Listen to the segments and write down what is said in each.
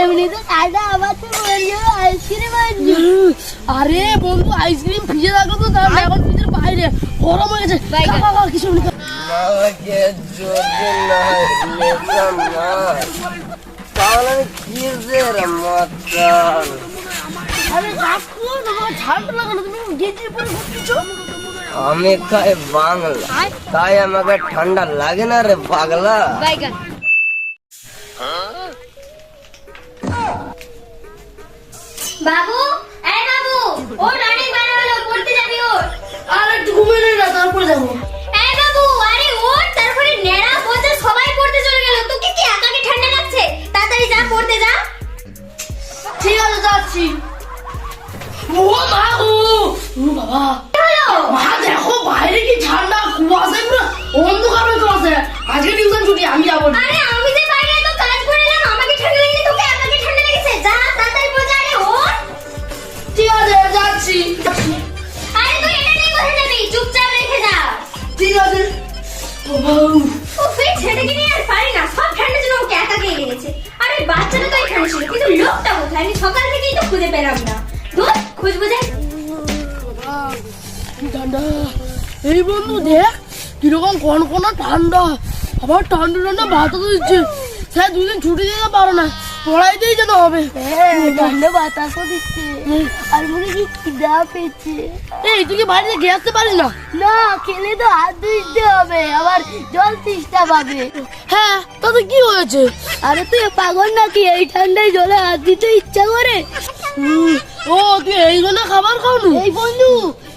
এমনিতে তো আইসক্রিম আনছি আরে বন্ধু আইসক্রিম ফ্রিজে রাখল তো তার এখন ফ্রিজের বাইরে। গরম হয়ে গেছে। কিছু নি, খা। আমাকে না নিতাম না তাহলে আমি কিসের মতন? আরে কাকু তোমার ঠান্ডা লাগানো তুমি গেঞ্জি পরে ঘুরতেছো? আমি খাই বাংলা। তাই আমাকে ঠান্ডা লাগে না রে পাগলা। বাইগান। বাবু এই বাবু ওর অনেক বেলা হলো পড়তে যাবি ওর। আর একটু ঘুমিয়ে নেই না তারপরে যাব। এই বাবু আরে ওর তারপরে নেড়া বোঝা সবাই পড়তে চলে গেল। তোকে কি একাকে ঠান্ডা লাগছে? তাড়াতাড়ি যা পড়তে যা। ঠিক আছে যাচ্ছি। ও মা ও ও বাবা মা দেখো বাইরে কি ঠান্ডা কুয়াশায় পুরো অন্ধকার হয়ে আছে আজকে টিউশন ছুটি আমি যাব আরে আমি যাচ্ছি। আরে তুই এটা নিয়ে কোথায় যাবি? চুপচাপ রেখে যা। ঠিক আছে। ছেলেকে নিয়ে আর পারি না। সব ঠান্ডা জন্য ওকে একাকে লেগেছে আর বাচ্চাটা তো এখানে ছিল কিন্তু লোকটা কোথায়? আমি সকাল থেকেই তো খুঁজে পেলাম না। ধুর খুঁজবো যাই। ঠান্ডা এই বন্ধু দেখ কীরকম কোন কোন ঠান্ডা। আবার ঠান্ডা ঠান্ডা ভাত দিচ্ছে। স্যার দুদিন ছুটি দিতে পারো না। পড়াইতেই যেতে হবে। ঠান্ডা বাতাসও দিচ্ছে। আর মনে কি খিদা পেয়েছে। এই তুই কি বাড়িতে গিয়ে আসতে পারিস না? না খেলে তো হাত ধুইতে হবে আবার জল পাবে। হ্যাঁ তাতে কি হয়েছে? আরে তুই পাগল নাকি? এই ঠান্ডায় জলে হাত দিতে ইচ্ছা করে? ও তুই এই জন্য খাবার খাওনি? এই বন্ধু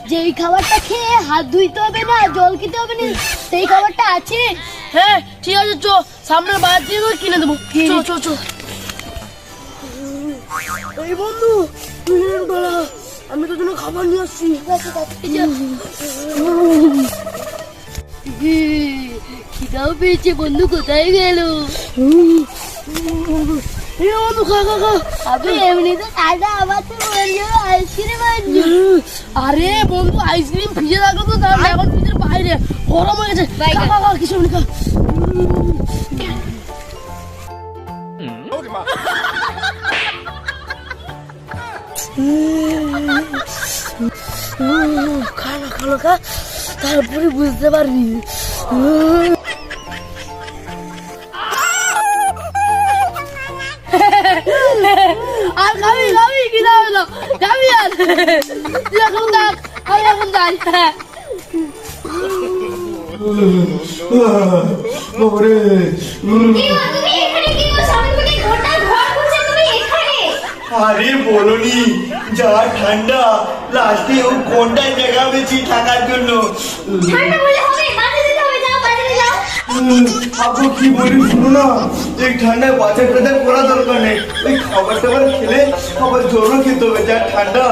যেই খাবারটা খেয়ে হাত ধুইতে হবে না জল খেতে হবে না সেই খাবারটা আছে। হ্যাঁ ঠিক আছে চো সামনের বাজার দিয়ে কিনে দেবো। চো চো চো। এই বন্ধু তুই আমি তোর জন্য খাবার নিয়ে আসছি। খিদাও পেয়েছে বন্ধু কোথায় গেল? এই বন্ধু খা খা খা। আমি এমনিতে ঠান্ডা আবার তো আইসক্রিম আরে বন্ধু আইসক্রিম ফ্রিজে রাখল তো তার এখন ফ্রিজের বাইরে গরম হয়ে গেছে। খা, বাইগান। খা, খা, কিছু খা। উম, খা খালো খা তারপরে বুঝতে পারবি। আর খাবি খাবি কি দাও না খাবি আর এখন দেখ আমি এখন যাই আরে বলনি যা ঠান্ডা লাস্টে ও কোনটা জায়গা পেয়েছি থাকার জন্য? আপু কি বলি শুনো না এই ঠান্ডায় বাজার টাজার করা দরকার নেই। ওই খাবার টাবার খেলে খাবার জোরও খেতে হবে যা ঠান্ডা।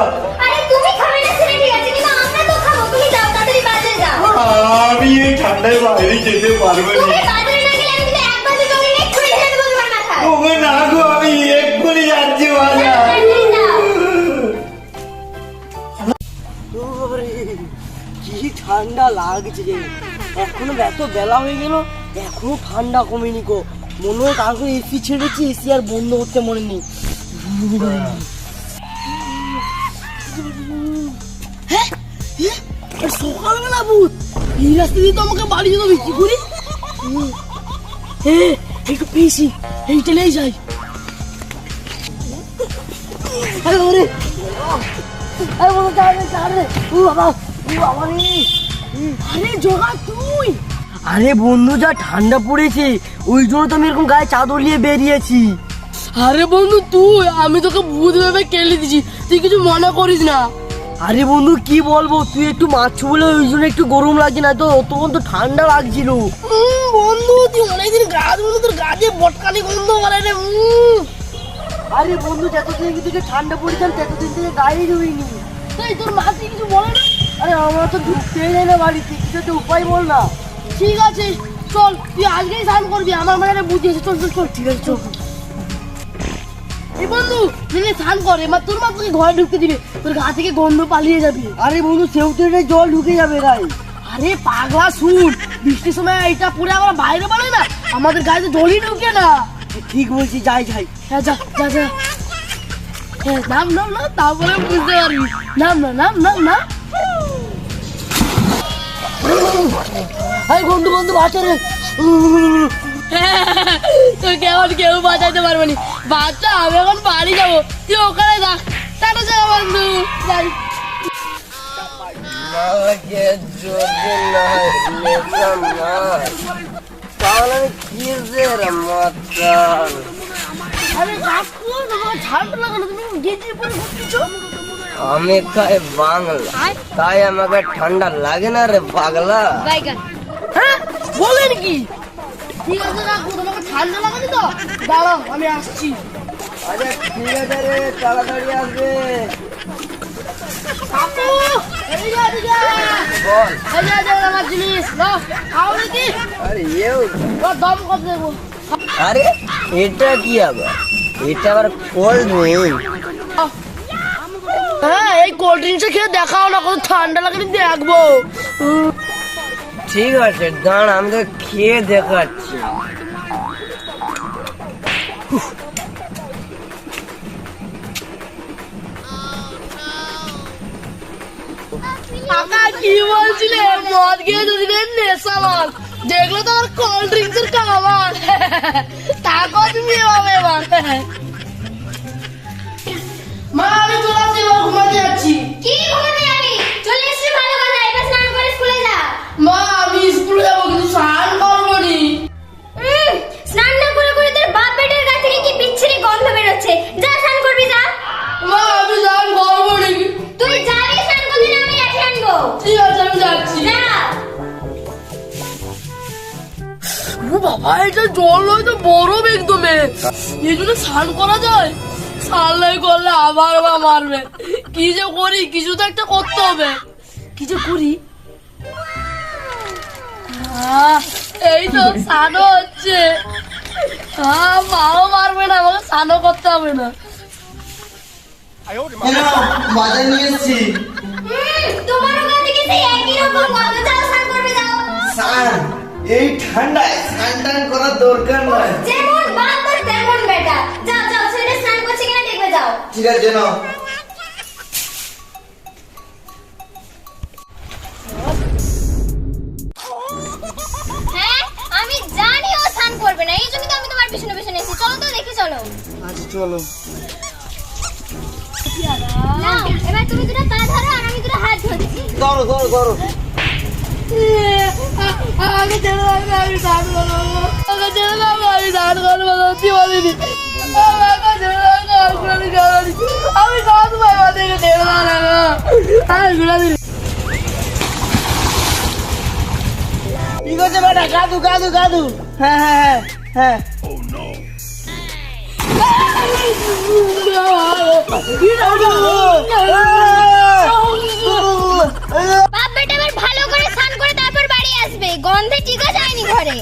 আমি এই ঠান্ডায় বাইরে যেতে পারব না। লাগছে রে এখনও এত বেলা হয়ে গেল, এখনও ঠান্ডা কমেনি গো। মনে হয় তারপর এসি ছেড়েছি এসি আর বন্ধ করতে মনে নেই সকালবেলা ভূত! এই রাস্তা দিয়ে তো আমাকে বাড়ি যেতে হবে করি? হ্যাঁ একটু পেয়েছি এই চলেই যাই। আরে আরে বাবা যাবে যাবে ও বাবা ও বাবা রে! আরে জোগা তুই। আরে বন্ধু যা ঠান্ডা পড়েছে ওই জন্য তো আমি এরকম গায়ে চাদর নিয়ে বেরিয়েছি। আরে বন্ধু তুই আমি তোকে ভূত ভেবে কেলে দিছি তুই কিছু মনে করিস না। আরে বন্ধু কি বলব তুই একটু মারছু বলে ওই জন্য একটু গরম লাগছে না তো তখন তো ঠান্ডা লাগছিল। উম, বন্ধু তুই অনেকদিন গাছ বন্ধু তোর গাছে বটকালি গন্ধ করে রে। আরে বন্ধু যতদিন থেকে ঠান্ডা পড়েছিলাম ততদিন থেকে গায়ে ধুইনি। এই তোর মাসি কিছু বলে না। আরে আমার তো ঢুকতেই যায় না বাড়িতে কিছু একটা উপায় বল না। ঠিক আছে চল তুই আজকেই স্নান করবি আমার মানে বুঝিয়েছে চল চল চল ঠিক আছে চল। এই বন্ধু স্নান কর এবার তোর মা তোকে ঘরে ঢুকতে দিবে তোর গা থেকে গন্ধ পালিয়ে যাবে। আরে বন্ধু সেউতে জল ঢুকে যাবে গায়ে। আরে পাগলা শুন বৃষ্টির সময় এটা পরে আমরা বাইরে বানাই না আমাদের গায়ে তো জলই ঢুকে না। ঠিক বলছি যাই যাই। হ্যাঁ যা যা যা। হ্যাঁ নাম নাম না তারপরে বুঝতে পারবি। নাম না নাম নাম না এই বন্ধু বন্ধু বাঁচা রে তোকে এখন কেউ বাঁচাইতে পারবে না? বাচ্চা আমি এখন বাড়ি যাব। তুই ওখানে থাক টাটা যা বন্ধু। আমাকে যদি না তাহলে আমি মাতাল আরে কাকু তোমার ঠান্ডা লাগানো তুমি গেঞ্জি পরে ঘুরছো আমি খাই বাংলা। তাই আমাকে ঠান্ডা লাগে না রে পাগলা। হ্যাঁ? বলেন কি? ঠিক আছে কাকু তোমাকে ঠান্ডা লাগানি তো? দাঁড়াও আমি আসছি। আরে ঠিক আছে রে তাড়াতাড়ি আসবে। এটা কি আবার? এটা আবার কোল্ড ড্রিঙ্ক হ্যাঁ এই কোল্ড ড্রিঙ্কসটা খেয়ে দেখাও না কত ঠান্ডা লাগে দেখব। ঠিক আছে দাঁড়া আমি তো খেয়ে দেখাচ্ছি। কাকা কি বলছিলে? মদ খেয়ে দুদিনের নেশা মাল। দেখল তো আমার কোল্ড ড্রিঙ্কসের খাবার। তারপর তুমি এবার। মা আমি চলে আসছি এবার ঘুমাতে যাচ্ছি। কি ঘুমাতে যাবি? চলে এসেছিস ভালো কথা এবার স্নান করে স্কুলে যা। মা আমি স্কুলে যাব কিন্তু স্নান করব নি। স্নান না করে করে তোর বাপ বেটার গা থেকে কি বিচ্ছিরি গন্ধ বেরোচ্ছে? যা স্নান করবি যা। মা আমি স্নান করব নি। তুই যাবি স্নান করবি না আমি লাঠি আনব। ঠিক আছে আমি যাচ্ছি। যা। ও বাবা এটা জল নয় তো বরফ একদমে। এই জন্য স্নান করা যায়? স্নান করলে আবার বা মারবে। কি যে করি কিছু তো একটা করতে হবে। কি যে করি? এই তো স্নানও হচ্ছে। আহ, মাও মারবে না আমাকে স্নানও করতে হবে না। বাজার নিয়ে এসছি। উম, তোমারও থেকে সেই একই রকম। গন্ধ যাও স্নান করবি যাও। স্নান এই ঠান্ডায় স্নান টান করার দরকার নয় যেমন বাপ তেমন বেটা। যাও ঠিক আছে হ্যাঁ আমি জানি ও স্নান করবে না এই জন্য তো আমি তোমার পিছনে পিছনে এসেছি। চলো তো দেখি চলো। আচ্ছা চলো। নাও এবার তুমি দুটো পা ধরো আর আমি দুটো হাত ধরছি। ধরো ধরো ধরো। ছেড়ে দাও আমি স্নান করব আগে ছেড়ে আমি স্নান করব সত্যি বলিনি। আমাকে দাও আমি কত ভাই থেকে দেবো না দিল কি করছে স্নান করে তারপর বাড়ি আসবে। গন্ধে টিকা যায়নি ঘরে।